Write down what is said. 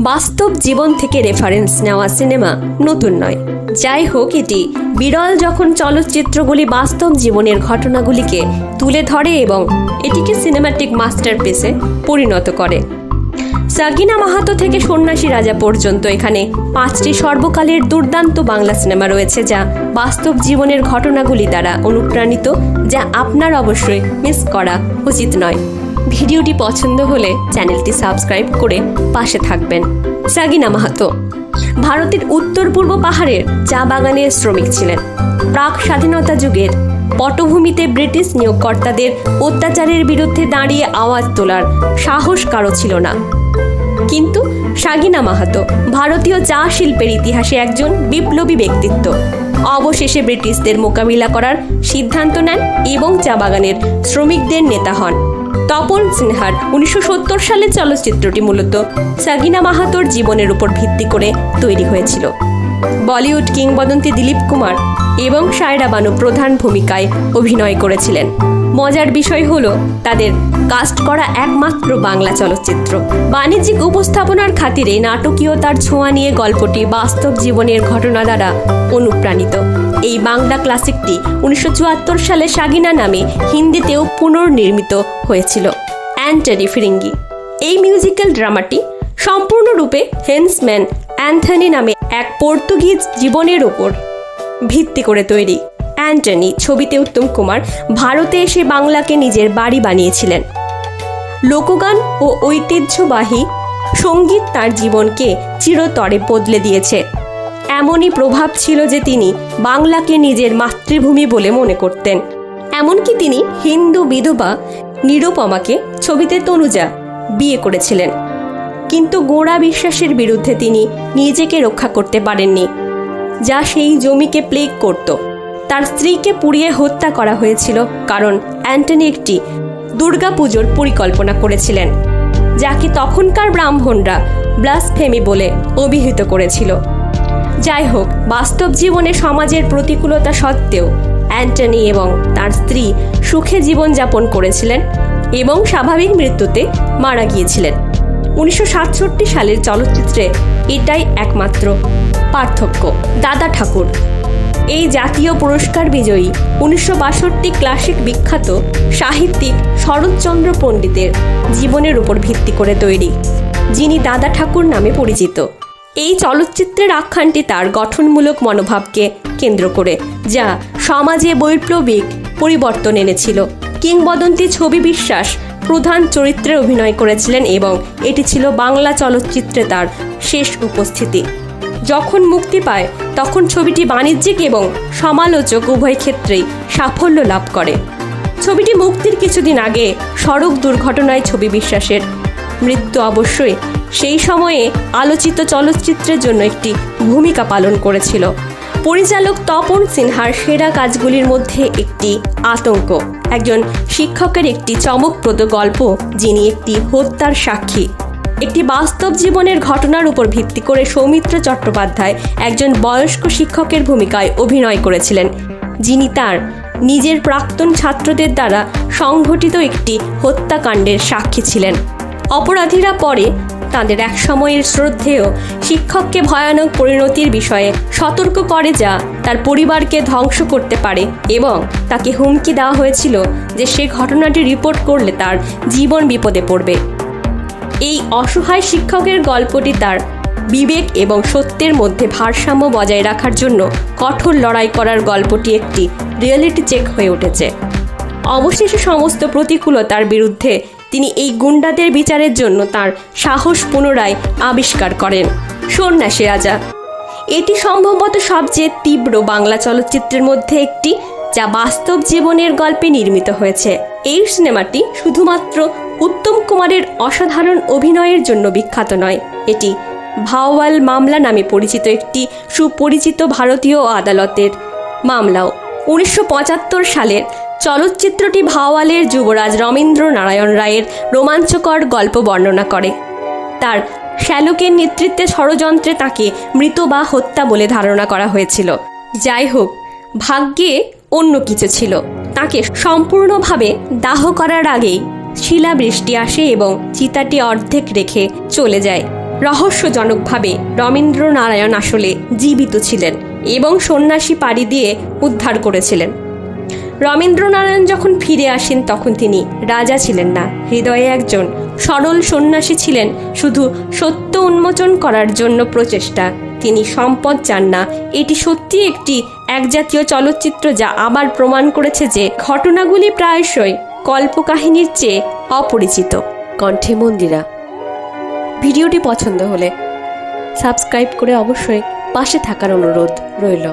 বাস্তব জীবন থেকে রেফারেন্স নেওয়া সিনেমা নতুন নয়। যাই হোক এটি, বিরল যখন চলচ্চিত্রগুলি বাস্তব জীবনের ঘটনাগুলিকে তুলে ধরে এবং এটিকে সিনেমাটিক মাস্টারপিসে পরিণত করে। সাকিনা মাহাতো থেকে সন্ন্যাসী রাজা পর্যন্ত এখানে পাঁচটি সর্বকালের দুর্দান্ত বাংলা সিনেমা রয়েছে যা বাস্তব জীবনের ঘটনাগুলি দ্বারা অনুপ্রাণিত, যা আপনার অবশ্যই মিস করা উচিত নয়। ভিডিওটি পছন্দ হলে চ্যানেলটি সাবস্ক্রাইব করে পাশে থাকবেন। সাগিনা মাহাতো। ভারতের উত্তর পূর্ব পাহাড়ের চা বাগানের শ্রমিক ছিলেন। প্রাক স্বাধীনতা যুগের পটভূমিতে ব্রিটিশ নিয়োগকর্তাদের অত্যাচারের বিরুদ্ধে দাঁড়িয়ে আওয়াজ তোলার সাহস কারও ছিল না। কিন্তু সাগিনা মাহাতো ভারতীয় চা শিল্পের ইতিহাসে একজন বিপ্লবী ব্যক্তিত্ব। অবশেষে ব্রিটিশদের মোকাবিলা করার সিদ্ধান্ত নেন এবং চা বাগানের শ্রমিকদের নেতা হন। তপন সিনহার উনিশশো সত্তর সালে চলচ্চিত্রটি মূলত সাগিনা মাহাতোর জীবনের উপর ভিত্তি করে তৈরি হয়েছিল। বলিউড কিংবদন্তি দিলীপ কুমার এবং সায়রা বানু প্রধান ভূমিকায় অভিনয় করেছিলেন। মজার বিষয় হলো তাদের কাস্ট করা একমাত্র বাংলা চলচ্চিত্র। বাণিজ্যিক উপস্থাপনার খাতিরে নাটকীয়তার ছোঁয়া নিয়ে গল্পটি বাস্তব জীবনের ঘটনা দ্বারা অনুপ্রাণিত। এই বাংলা ক্লাসিকটি উনিশশো চুয়াত্তর সালে সাগিনা নামে হিন্দিতেও পুনর্নির্মিত হয়েছিল। অ্যান্টনি ফিরিঙ্গি। এই মিউজিক্যাল ড্রামাটি সম্পূর্ণরূপে হেন্সম্যান অ্যান্থনি নামে এক পর্তুগিজ জীবনের ওপর ভিত্তি করে তৈরি। অ্যান্টনি ছবিতে উত্তম কুমার ভারতে এসে বাংলাকে নিজের বাড়ি বানিয়েছিলেন। লোকগান ও ঐতিহ্যবাহী সংগীত তার জীবনকে চিরতরে বদলে দিয়েছে। এমনই প্রভাব ছিল যে তিনি বাংলাকে নিজের মাতৃভূমি বলে মনে করতেন। এমনকি তিনি হিন্দু বিধবা নিরুপমাকে ছবিতে তনুজা বিয়ে করেছিলেন। কিন্তু গোড়া বিশ্বাসের বিরুদ্ধে তিনি নিজেকে রক্ষা করতে পারেননি, যা সেই জমিকে প্লেগ করত। তার স্ত্রীকে পুড়িয়ে হত্যা করা হয়েছিল কারণ অ্যান্টনি একটি দুর্গাপুজোর পরিকল্পনা করেছিলেন, যাকে তখনকার ব্রাহ্মণরা ব্লাসফেমি বলে অভিহিত করেছিল। যাই হোক, বাস্তব জীবনে সমাজের প্রতিকূলতা সত্ত্বেও অ্যান্টনি এবং তার স্ত্রী সুখে জীবনযাপন করেছিলেন এবং স্বাভাবিক মৃত্যুতে মারা গিয়েছিলেন। উনিশশো সাতষট্টি সালের চলচ্চিত্রে এটাই একমাত্র পার্থক্য। দাদা ঠাকুর এই জাতীয় পুরস্কার বিজয়ী উনিশশো বাষট্টি ক্লাসিক বিখ্যাত সাহিত্যিক শরৎচন্দ্র পণ্ডিতের জীবনের উপর ভিত্তি করে তৈরি, যিনি দাদা ঠাকুর নামে পরিচিত। এই চলচ্চিত্রের আখ্যানটি তার গঠনমূলক মনোভাবকে কেন্দ্র করে, যা সমাজে বৈপ্লবিক পরিবর্তন এনেছিল। কিংবদন্তি ছবি বিশ্বাস প্রধান চরিত্রে অভিনয় করেছিলেন এবং এটি ছিল বাংলা চলচ্চিত্রে তার শেষ উপস্থিতি। যখন মুক্তি পায়, তখন ছবিটি বাণিজ্যিক এবং সমালোচক উভয় ক্ষেত্রেই সাফল্য লাভ করে। ছবিটি মুক্তির কিছুদিন আগে সড়ক দুর্ঘটনায় ছবি বিশ্বাসের মৃত্যু অবশ্যই সেই সময়ে আলোচিত চলচ্চিত্রের জন্য একটি ভূমিকা পালন করেছিল। পরিচালক তপন সিনহার সেরা কাজগুলির মধ্যে একটি আতঙ্ক। একজন শিক্ষকের একটি চমকপ্রদ গল্প যিনি একটি হত্যার সাক্ষী। একটি বাস্তব জীবনের ঘটনার উপর ভিত্তি করে সৌমিত্র চট্টোপাধ্যায় একজন বয়স্ক শিক্ষকের ভূমিকায় অভিনয় করেছিলেন, যিনি তার নিজের প্রাক্তন ছাত্রদের দ্বারা সংঘটিত একটি হত্যাকাণ্ডের সাক্ষী ছিলেন। অপরাধীরা পরে তাদের এক সময়ের শ্রদ্ধেয় শিক্ষককে ভয়ানক পরিণতির বিষয়ে সতর্ক করে যা তার পরিবারকে ধ্বংস করতে পারে এবং তাকে হুমকি দেওয়া হয়েছিল যে সে ঘটনাটি রিপোর্ট করলে তার জীবন বিপদে পড়বে। এই অসহায় শিক্ষকের গল্পটি তার বিবেক এবং সত্যের মধ্যে ভারসাম্য বজায় রাখার জন্য কঠোর লড়াই করার গল্পটি একটি রিয়েলিটি চেক হয়ে উঠেছে। অবশেষে সমস্ত প্রতিকূলতার বিরুদ্ধে তিনি এই গুন্ডাদের বিচারের জন্য তার সাহস পুনরায় আবিষ্কার করেন। সন্ন্যাসী রাজা। এটি সম্ভবত সবচেয়ে তীব্র বাংলা চলচ্চিত্রের মধ্যে একটি, যা বাস্তব জীবনের গল্পে নির্মিত হয়েছে। এই সিনেমাটি শুধুমাত্র উত্তম কুমারের অসাধারণ অভিনয়ের জন্য বিখ্যাত নয়। এটি ভাওয়াল মামলা নামে পরিচিত একটি সুপরিচিত ভারতীয় আদালতের মামলাও। উনিশশো পঁচাত্তর সালের চলচ্চিত্রটি ভাওয়ালের যুবরাজ রবীন্দ্র নারায়ণ রায়ের রোমাঞ্চকর গল্প বর্ণনা করে। তার শ্যালকের নেতৃত্বে ষড়যন্ত্রে তাকে মৃত বা হত্যা বলে ধারণা করা হয়েছিল। যাই হোক, ভাগ্যে অন্য কিছু ছিল। তাকে সম্পূর্ণভাবে দাহ করার আগেই শিলাবৃষ্টি আসে এবং চিতাটি অর্ধেক রেখে চলে যায়। রহস্যজনকভাবে রবীন্দ্রনারায়ণ আসলে জীবিত ছিলেন এবং সন্ন্যাসী পাড়ি দিয়ে উদ্ধার করেছিলেন। রবীন্দ্রনারায়ণ যখন ফিরে আসেন, তখন তিনি রাজা ছিলেন না। হৃদয়ে একজন সরল সন্ন্যাসী ছিলেন। শুধু সত্য উন্মোচন করার জন্য প্রচেষ্টা। তিনি সম্পদ চান না। এটি সত্যি একটি একজাতীয় চলচ্চিত্র যা আবার প্রমাণ করেছে যে ঘটনাগুলি প্রায়শই কল্পকাহিনীর চেয়ে অপরিচিত। কণ্ঠে মন্দিরা। ভিডিওটি পছন্দ হলে সাবস্ক্রাইব করে অবশ্যই পাশে থাকার অনুরোধ রইল।